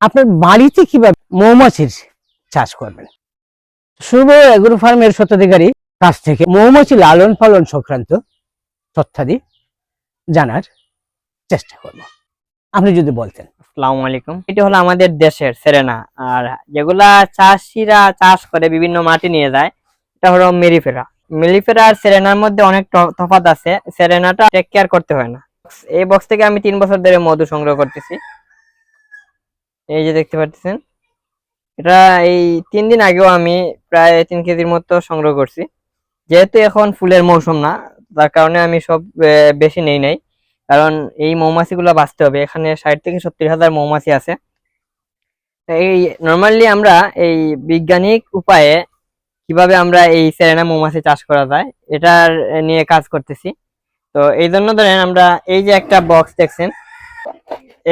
আপনার বাড়িতে কীভাবে মৌমাছির চাষ করবেন? শুভ এগ্রো ফার্মের স্বত্বাধিকারী কাছ থেকে মৌমাছি লালন পালন সংক্রান্ত তথ্যাদি জানার চেষ্টা করব। আপনি যদি বলতেন। আসসালামু আলাইকুম। এটি হলো আমাদের দেশের সেরেনা। আর যেগুলা চাষিরা চাষ করে, বিভিন্ন মাটি নিয়ে যায়, এটা হলো মেরিফেরা। মেরিফেরা আর সেরেনার মধ্যে অনেক ত- তফাৎ আছে। সেরেনাটা টেক কেয়ার করতে হয় না। এই বক্স থেকে আমি তিন বছর ধরে মধু সংগ্রহ করতেছি। এই যে দেখতে পাচ্ছেন, এটা এই তিন দিন আগেও আমি প্রায় তিন কেজির মতো সংগ্রহ করছি। যেহেতু এখন ফুলের মৌসুম না, তার কারণে আমি সব বেশি নেই নাই। কারণ এই মৌমাছিগুলো বাঁচতে হবে। এখানে ষাট থেকে সত্তর হাজার মৌমাছি আছে। এই নর্মালি আমরা এই বৈজ্ঞানিক উপায়ে কীভাবে আমরা এই সেরেনা মৌমাছি চাষ করা যায়, এটার নিয়ে কাজ করতেছি। তো এই জন্য ধরেন আমরা এই যে একটা বক্স দেখছেন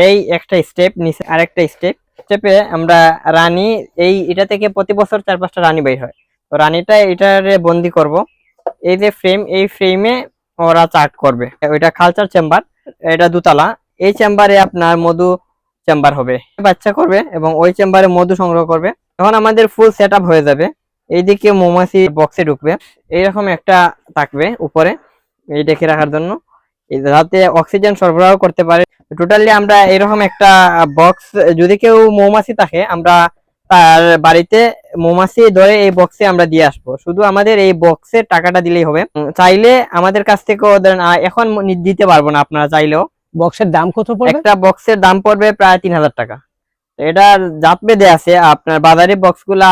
এই একটা স্টেপ নিচে আরেকটা স্টেপ স্টেপে আমরা রানী, এই এটা থেকে প্রতি বছর চার পাঁচটা রানী বের হয়। তো রানীটা এটারে বন্দি করব। এই যে ফ্রেম এই ফ্রেমে ওরা চার্ট করবে। ওইটা কালচার চেম্বার এটা দুতলা। এই চেম্বারে আপনার মধু চেম্বার হবে। বাচ্চা করবে এবং ওই চেম্বারে মধু সংগ্রহ করবে। তখন আমাদের ফুল সেট হয়ে যাবে। এইদিকে মৌমাছি বক্সে ঢুকবে। এইরকম একটা থাকবে উপরে। এই ডেকে রাখার জন্য। যাতে অক্সিজেন সরবরাহ করতে পারে। টোটালি আমরা এরকম একটা বক্স যদি কেউ মৌমাছি থাকে আমরা তার বাড়িতে মৌমাছি ধরে এই বক্সে আমরা দিয়ে আসব। শুধু আমাদের এই বক্সের টাকাটা দিলেই হবে। চাইলে আমাদের কাছ থেকেও ধরেন এখন দিতে পারব না আপনারা চাইলেও। বক্সের দাম কত পড়বে? একটা বক্সের দাম পড়বে প্রায় তিন হাজার টাকা। এটা জাত বেঁধে আছে। আপনার বাজারে বক্সগুলা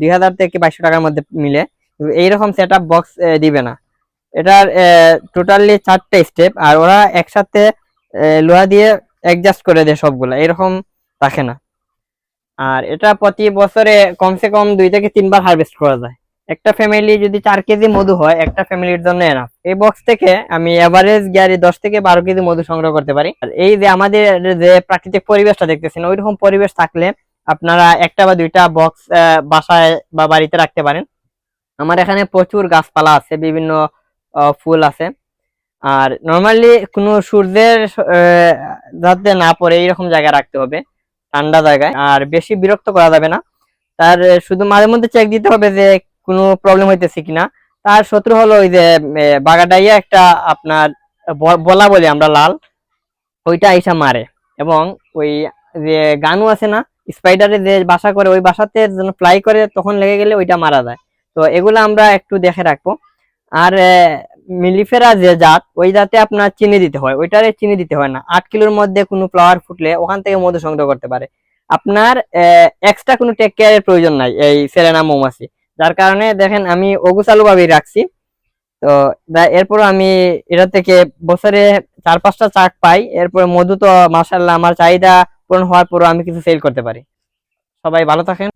দুই হাজার থেকে বাইশশো টাকার মধ্যে মিলে। এইরকম সেট আপ বক্স দিবে না। এটার টোটালি চারটে স্টেপ আর ওরা একসাথে লোহা দিয়ে অ্যাডজাস্ট করে দেয় সবগুলা, এরকম রাখে না। আর এটা প্রতি বছরে কমসে কম দুই থেকে তিনবার হারভেস্ট করা যায়। একটা ফ্যামিলি যদি চার কেজি মধু হয়, একটা ফ্যামিলির জন্য এনাফ এই বক্স থেকে আমি এভারেজ গ্যারি দশ থেকে বারো কেজি মধু সংগ্রহ করতে পারি। আর এই যে আমাদের যে প্রাকৃতিক পরিবেশটা দেখতেছেন, ওইরকম পরিবেশ থাকলে আপনারা একটা বা দুইটা বক্স বাসায় বা বাড়িতে রাখতে পারেন। আমার এখানে প্রচুর গাছপালা আছে, বিভিন্ন ফুল আছে। আর নর্মালি কোনো সূর্যের যাতে না পড়ে এইরকম জায়গায় রাখতে হবে, ঠান্ডা জায়গায়। আর বেশি বিরক্ত করা যাবে না। তার, শুধু মাঝে মধ্যে চেক দিতে হবে যে কোনো প্রবলেম হইতেছে কিনা। তার শত্রু হলো ওই যে বাগাডাইয়া একটা আপনার বলা বলি আমরা লাল। ওইটা আইসা মারে। এবং ওই যে গানু আছে না স্পাইডারে যে বাসা করে, ওই বাসাতে যেন ফ্লাই করে, তখন লেগে গেলে ওইটা মারা যায়। তো এগুলো আমরা একটু দেখে রাখব। আর মিলিফেরা যে জাত, ওই জাতে আপনার চিনি দিতে হয়। ওইটারে চিনি দিতে হয় না। আট কিলোর মধ্যে কোনো ফ্লাওয়ার ফুটলে ওখান থেকে মধু সংগ্রহ করতে পারে। আপনার এক্সট্রা কোনো টেক কেয়ারের প্রয়োজন নাই এই সেরেনা মৌমাছি। যার কারণে দেখেন আমি অগুচালু ভাবেই রাখছি। তো এরপর আমি এটা থেকে বছরে চার পাঁচটা চাক পাই। এরপরে মধু তো মাসাল্লাহ আমার চাহিদা পূরণ হওয়ার পরও আমি কিছু সেল করতে পারি। সবাই ভালো থাকেন।